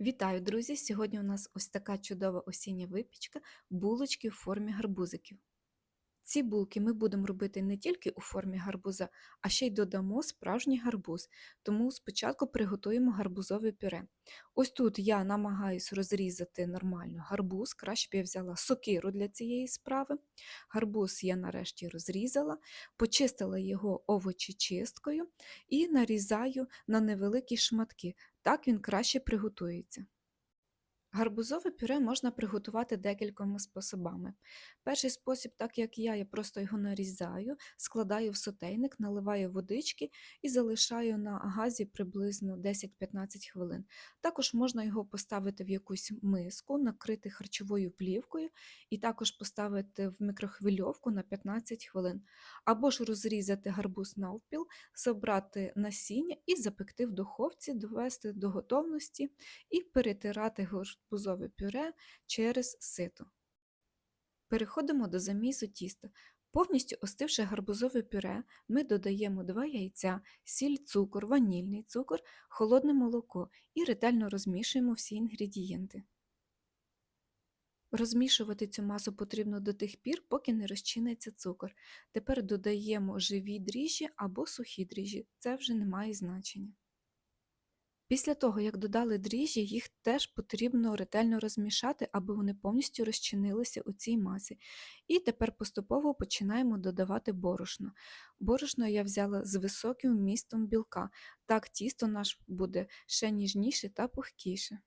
Вітаю, друзі! Сьогодні у нас ось така чудова осіння випічка булочки в формі гарбузиків. Ці булки ми будемо робити не тільки у формі гарбуза, а ще й додамо справжній гарбуз, тому спочатку приготуємо гарбузове пюре. Ось тут я намагаюсь розрізати нормально гарбуз, краще б я взяла сокиру для цієї справи. Гарбуз я нарешті розрізала, почистила його овочечисткою і нарізаю на невеликі шматки, так він краще приготується. Гарбузове пюре можна приготувати декількома способами. Перший спосіб, так як я, я просто його нарізаю, складаю в сотейник, наливаю водички і залишаю на газі приблизно 10-15 хвилин. Також можна його поставити в якусь миску, накрити харчовою плівкою і також поставити в мікрохвильовку на 15 хвилин. Або ж розрізати гарбуз навпіл, забрати насіння і запекти в духовці, довести до готовності і перетирати гарбузове пюре через сито. Переходимо до замісу тіста. Повністю остивши гарбузове пюре, ми додаємо 2 яйця, сіль, цукор, ванільний цукор, холодне молоко і ретельно розмішуємо всі інгредієнти. Розмішувати цю масу потрібно до тих пір, поки не розчиниться цукор. Тепер додаємо живі дріжджі або сухі дріжджі, це вже не має значення. Після того, як додали дріжджі, їх теж потрібно ретельно розмішати, аби вони повністю розчинилися у цій масі. І тепер поступово починаємо додавати борошно. Борошно я взяла з високим вмістом білка, так тісто наш буде ще ніжніше та пухкіше.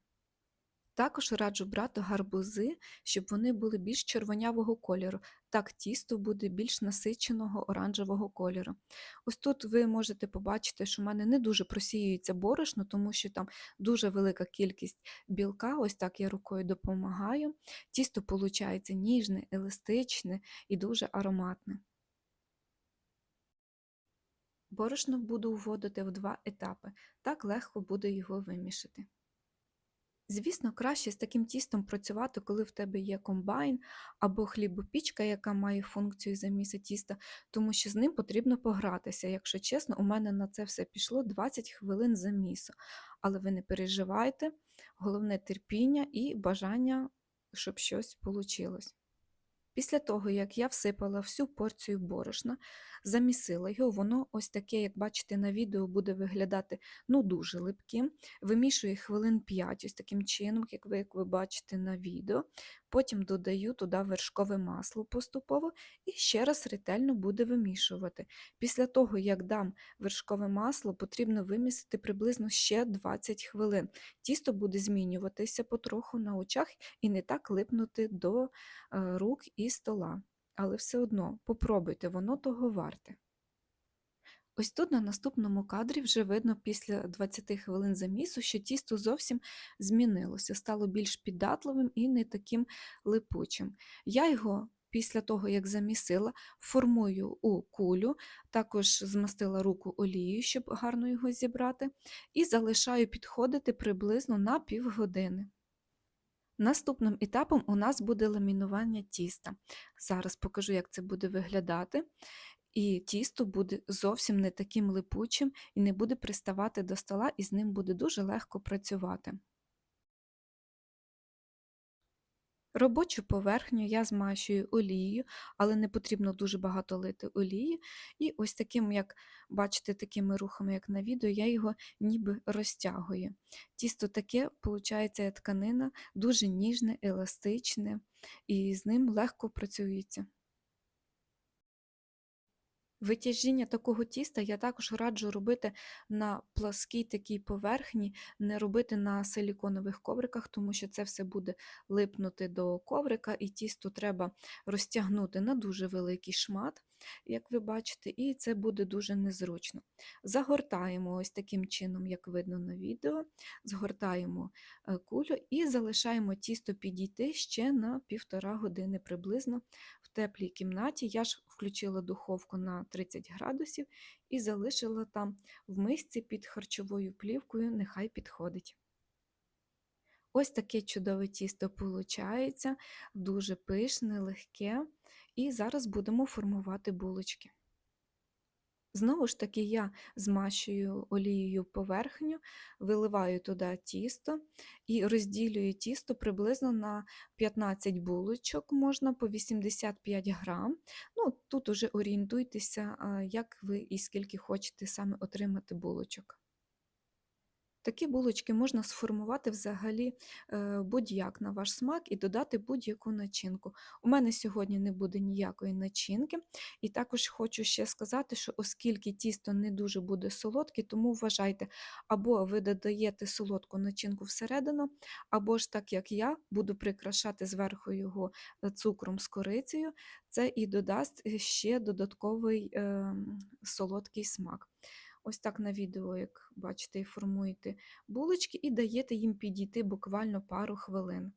Також раджу брати гарбузи, щоб вони були більш червонявого кольору, так тісто буде більш насиченого оранжевого кольору. Ось тут ви можете побачити, що в мене не дуже просіюється борошно, тому що там дуже велика кількість білка, ось так я рукою допомагаю. Тісто виходить ніжне, еластичне і дуже ароматне. Борошно буду вводити в два етапи, так легко буде його вимішати. Звісно, краще з таким тістом працювати, коли в тебе є комбайн або хлібопічка, яка має функцію заміси тіста, тому що з ним потрібно погратися. Якщо чесно, у мене на це все пішло 20 хвилин замісу. Але ви не переживайте, головне терпіння і бажання, щоб щось вийшло. Після того, як я всипала всю порцію борошна, замісила його, воно ось таке, як бачите, на відео буде виглядати ну, дуже липким. Вимішую хвилин 5, ось таким чином, як ви, як ви бачите на відео. Потім додаю туди вершкове масло поступово і ще раз ретельно буде вимішувати. Після того, як дам вершкове масло, потрібно вимісити приблизно ще 20 хвилин. Тісто буде змінюватися потроху на очах і не так липнути до е, рук і стола. Але все одно попробуйте, воно того варте. Ось тут на наступному кадрі вже видно після 20 хвилин замісу, що тісто зовсім змінилося, стало більш піддатливим і не таким липучим. Я його після того, як замісила, формую у кулю, також змастила руку олією, щоб гарно його зібрати, і залишаю підходити приблизно на півгодини. Наступним етапом у нас буде ламінування тіста. Зараз покажу, як це буде виглядати. І тісто буде зовсім не таким липучим і не буде приставати до стола, і з ним буде дуже легко працювати. Робочу поверхню я змащую олією, але не потрібно дуже багато лити олії. І ось таким, як бачите, такими рухами, як на відео, я його ніби розтягую. Тісто таке, виходить, тканина дуже ніжне, еластичне, і з ним легко працюється. Витяжіння такого тіста я також раджу робити на пласкій такій поверхні, не робити на силіконових ковриках, тому що це все буде липнути до коврика, і тісто треба розтягнути на дуже великий шмат, як ви бачите, і це буде дуже незручно. Загортаємо ось таким чином, як видно на відео, згортаємо е, кулю і залишаємо тісто підійти ще на півтора години приблизно в теплій кімнаті. Я ж включила духовку на 30 градусів і залишила там в мисці під харчовою плівкою, нехай підходить. Ось таке чудове тісто виходить, дуже пишне, легке. І зараз будемо формувати булочки. Знову ж таки, я змащую олією поверхню, виливаю туди тісто і розділюю тісто приблизно на 15 булочок, можна по 85 грам. Ну, Тут уже орієнтуйтеся, як ви і скільки хочете саме отримати булочок. Такі булочки можна сформувати взагалі е, будь-як на ваш смак і додати будь-яку начинку. У мене сьогодні не буде ніякої начинки, і також хочу ще сказати, що оскільки тісто не дуже буде солодке, тому вважайте, або ви додаєте солодку начинку всередину, або ж так як я буду прикрашати зверху його е, цукром з корицею, це і додасть е, ще додатковий е, солодкий смак. Ось так на відео, як бачите, і формуєте булочки і даєте їм підійти буквально пару хвилин.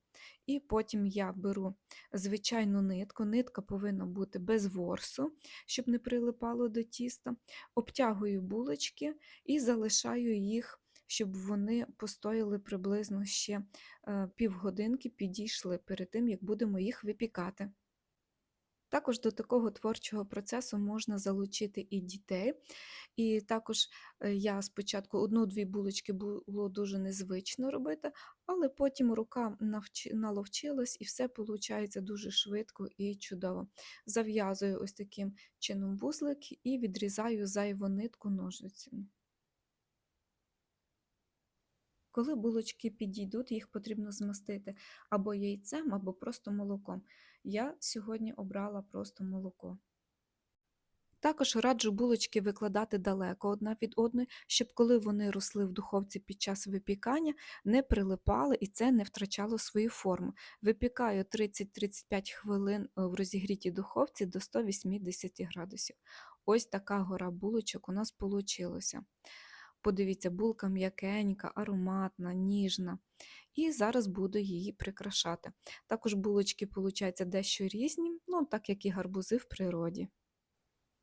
І потім я беру звичайну нитку, нитка повинна бути без ворсу, щоб не прилипало до тіста, обтягую булочки і залишаю їх, щоб вони постояли приблизно ще е, півгодинки, підійшли перед тим, як будемо їх випікати. Також до такого творчого процесу можна залучити і дітей. І також е, я спочатку одну-дві булочки було дуже незвично робити, але потім рука наловчилась і все виходить дуже швидко і чудово. Зав'язую ось таким чином вузлик і відрізаю зайву нитку ножицями. Коли булочки підійдуть, їх потрібно змастити або яйцем, або просто молоком. Я сьогодні обрала просто молоко. Також раджу булочки викладати далеко одна від одної, щоб коли вони росли в духовці під час випікання, не прилипали і це не втрачало свою форму. Випікаю 30-35 хвилин е, в розігрітій духовці до 180 градусів. Ось така гора булочок у нас вийшла. Подивіться, булка м'якенька, ароматна, ніжна. І зараз буду її прикрашати. Також булочки, виходять, дещо різні, ну, так як і гарбузи в природі.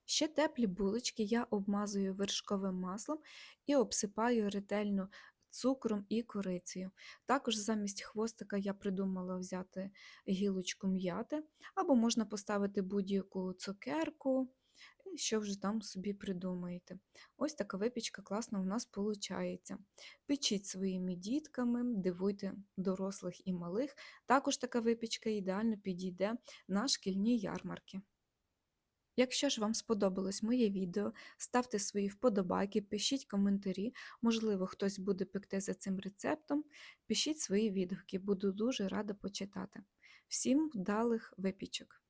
Ще теплі булочки я обмазую вершковим маслом і обсипаю ретельно цукром і корицею. Також замість хвостика я придумала взяти гілочку м'яти, або можна поставити будь-яку цукерку, що вже там собі придумаєте. Ось така випічка класна у нас виходить. Печіть своїми дітками, дивуйте дорослих і малих. Також така випічка ідеально підійде на шкільні ярмарки. Якщо ж вам сподобалось моє відео, ставте свої вподобайки, пишіть коментарі, можливо, хтось буде пекти за цим рецептом. Пишіть свої відгуки, буду дуже рада почитати. Всім вдалих випічок!